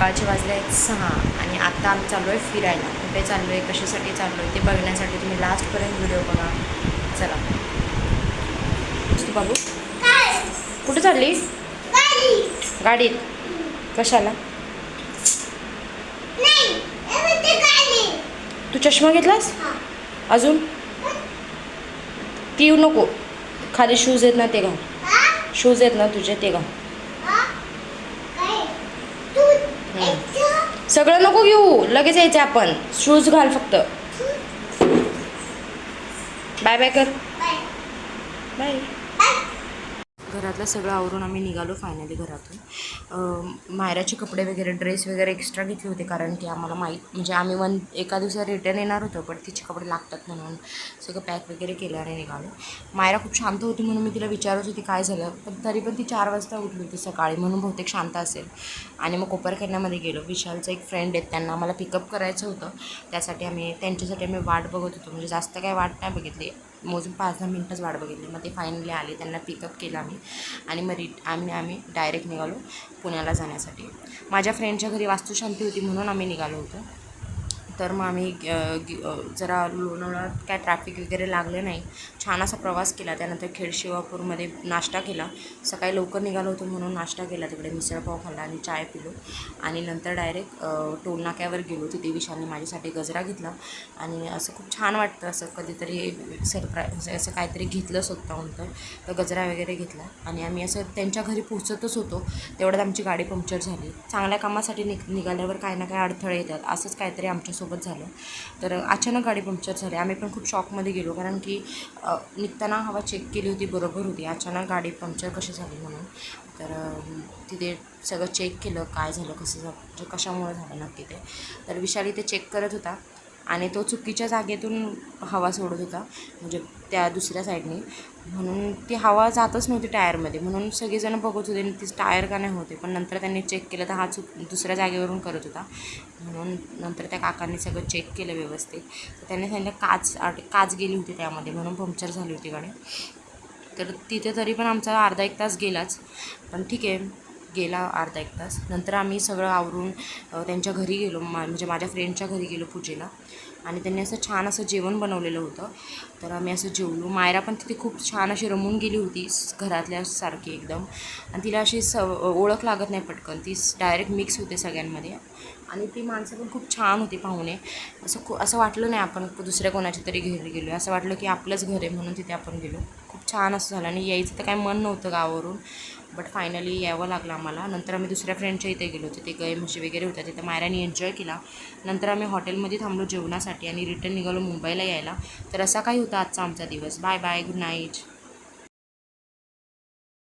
सकाळचे वाजले आहेत सहा आणि आत्ता आम्ही चाललो आहे फिरायला. कुठे चाललो आहे कशासाठी चाललो आहे ते बघण्यासाठी तुम्ही लास्टपर्यंत व्हिडिओ बघा. चला. तू बाबू कुठे चालली गाडीत. कशाला? तू चष्मा घेतलास? अजून? पिऊ नको. खाली शूज आहेत ना ते घाल. शूज आहेत ना तुझे ते घाल. सगळं नको घेऊ. लगेच यायचं आपण. शूज घाल फक्त. बाय बाय कर. बाय घरातलं सगळं आवरून आम्ही निघालो फायनली घरातून. मायराचे कपडे वगैरे ड्रेस वगैरे एक्स्ट्रा घेतले होते कारण की आम्हाला माहीत म्हणजे आम्ही वन एका दिवसात रिटर्न येणार होतो पण तिचे कपडे लागतात म्हणून सगळं पॅक वगैरे केलं आणि निघालो. मायरा खूप शांत होती म्हणून मी तिला विचारत होती काय झालं पण तरी पण ती चार वाजता उठली होती सकाळी म्हणून बहुतेक शांत असेल. आणि मग कोपरखेडण्यामध्ये गेलो. विशालचा एक फ्रेंड आहेत त्यांना आम्हाला पिकअप करायचं होतं. त्यासाठी आम्ही त्यांच्यासाठी आम्ही वाट बघत होतो. म्हणजे जास्त काय वाट नाही बघितली. मोजून पाच दहा मिनटंच वाट बघितली. मग ते फायनली आले. त्यांना पिकअप केलं आम्ही. आणि मग रिट आम्ही आम्ही डायरेक्ट निघालो पुण्याला जाण्यासाठी. माझ्या फ्रेंडच्या घरी वास्तुशांती होती म्हणून आम्ही निघालो होतो. तर मग आम्ही ग- जरा लोणावळ्यात काय ट्रॅफिक वगैरे लागलं नाही. छान असा प्रवास केला. त्यानंतर खेडशिवापूरमध्ये नाश्ता केला. सकाळी लवकर निघालो होतो म्हणून नाश्ता केला. तिकडे मिसळपाव खाल्ला आणि चाय पिलो. आणि नंतर डायरेक्ट टोलनाक्यावर गेलो तिथे विशालने माझ्यासाठी गजरा घेतला. आणि असं खूप छान वाटतं. असं कधीतरी सरप्राईज असं काहीतरी घेतलं स्वतःहून तर गजरा वगैरे घेतला. आणि आम्ही असं त्यांच्या घरी पोहोचतच होतो. तेवढ्यात आमची गाडी पंक्चर झाली. चांगल्या कामासाठी निघ निघाल्यावर काही ना काही अडथळे येतात. असंच काहीतरी आमच्यासोबत झालं. तर अचानक गाडी पंक्चर झाली. आम्ही पण खूप शॉकमध्ये गेलो. कारण की निघताना हवा चेक केली होती बरोबर होती. अचानक गाडी पंक्चर कशी झाली म्हणून. तर तिथे सगळं चेक केलं. काय झालं कसं झालं कशामुळे झालं नक्की ते. तर विशाली ते चेक करत होता. आणि तो चुकीच्या जागेतून हवा सोडत होता म्हणजे त्या दुसऱ्या साईडने. म्हणून ती हवा जातच नव्हती टायरमध्ये. म्हणून सगळेजण बघत होते आणि ती टायर का नाही होते पण नंतर त्यांनी चेक केलं तर हा चुक दुसऱ्या जागेवरून करत होता. म्हणून नंतर त्या काकांनी सगळं चेक केलं व्यवस्थित. तर त्यांनी सांगितलं काच आट- काच गेली होती त्यामध्ये. म्हणून पंक्चर झाली होती गाडी. तर तिथे तरी पण आमचा अर्धा एक तास गेलाच. पण ठीक आहे. गेला अर्धा एक तास. नंतर आम्ही सगळं आवरून त्यांच्या घरी गेलो मा म्हणजे माझ्या फ्रेंडच्या घरी गेलो पूजेला. आणि त्यांनी असं छान असं जेवण बनवलेलं होतं. तर आम्ही असं जेवलो. मायरा पण तिथे खूप छान अशी रमून गेली होती घरातल्या सारखी एकदम. आणि तिला अशी स ओळख लागत नाही पटकन. ती डायरेक्ट मिक्स होते सगळ्यांमध्ये. आणि ती माणसं पण खूप छान होती पाहुणे. असं खू असं वाटलं नाही आपण दुसऱ्या कोणाच्या तरी घरी गेलो असं वाटलं की आपलंच घर आहे म्हणून तिथे आपण गेलो. खूप छान असं झालं. आणि यायचं तर काय मन नव्हतं गावावरून. बट फायनली यावं लागलं आम्हाला. नंतर आम्ही दुसऱ्या फ्रेंडच्या इथे गेलो. तिथे गाय म्हशी वगैरे होत्या. तिथं मायराने एन्जॉय केला. नंतर आम्ही हॉटेलमध्ये थांबलो जेवणासाठी. आणि रिटर्न निघालो मुंबईला यायला. तर असा काही होता आजचा आमचा दिवस. Bye bye good night.